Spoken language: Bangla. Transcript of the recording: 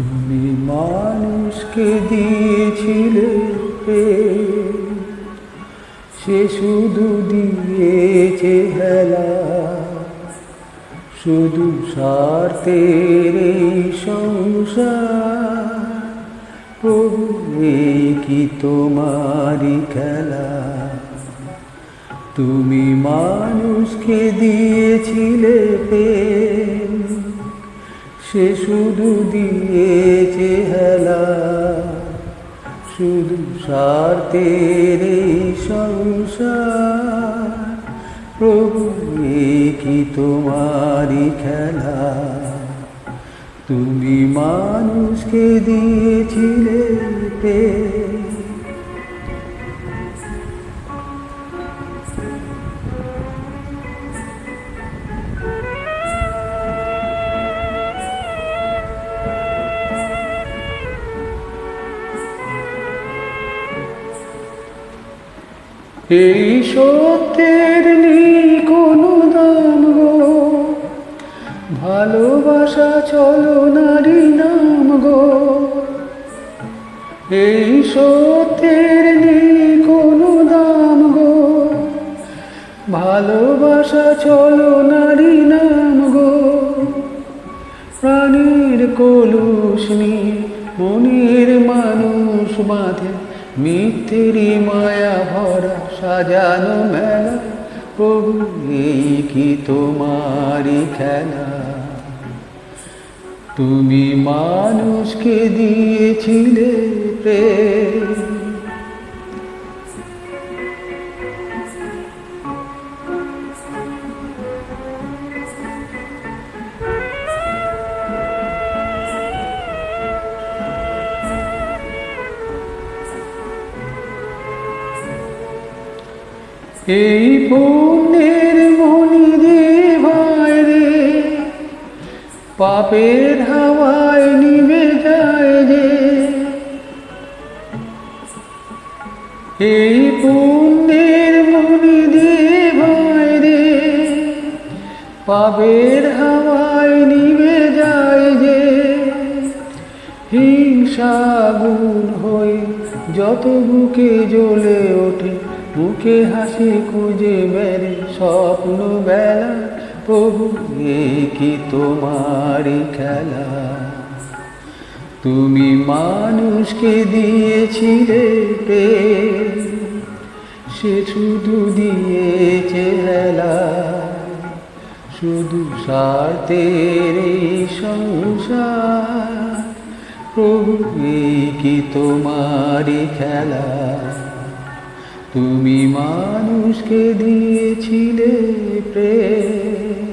তুমি মানুষকে দিয়েছিলে সে শুধু দিয়েছে হেলা। শুধু স্বার্থের এই সংসার। কি তোমারই খেলা? তুমি মানুষকে দিয়েছিলে প্রেম। সে শুধু দিয়েছে হেলা শুধু স্বার্থের এই সংসার। প্রভু কি তোমারই খেলা? তুমি মানুষকে দিয়েছিলে এই সত্যের নেই কোনো দাম গো। ভালোবাসা চলো নারী নাম গো। এই সত্যের নেই কোনো দাম গো। ভালোবাসা চলো নারী নাম গো। প্রাণীর কলুষ নিয়ে মনের মানুষ বাঁধে। মিথ্যেরই মায়া ভরা সাজানো মেলা প্রভু এই কি তোমারই খেলা? তুমি মানুষকে দিয়েছিলে প্রেম এই পুণ্যের মনি দেবায় রে। পাপের হাওয়ায় নিভে যায় রে। এই পুণ্যের মনি দেবায় রে। পাপের হাওয়ায় নিভে যায় যে হিংসা গুণ হয়ে যত বুকে জ্বলে ওঠে মুখে হাসি খুঁজে মেরে স্বপ্ন বেলা। প্রভু এই কি তোমার খেলা? তুমি মানুষকে দিয়েছিলে প্রেম, সে শুধু দিয়েছে হেলা। শুধু স্বার্থের এই সংসার। প্রভু কি তোমারই খেলা? তুমি মানুষকে দিয়েছিলে প্রেম।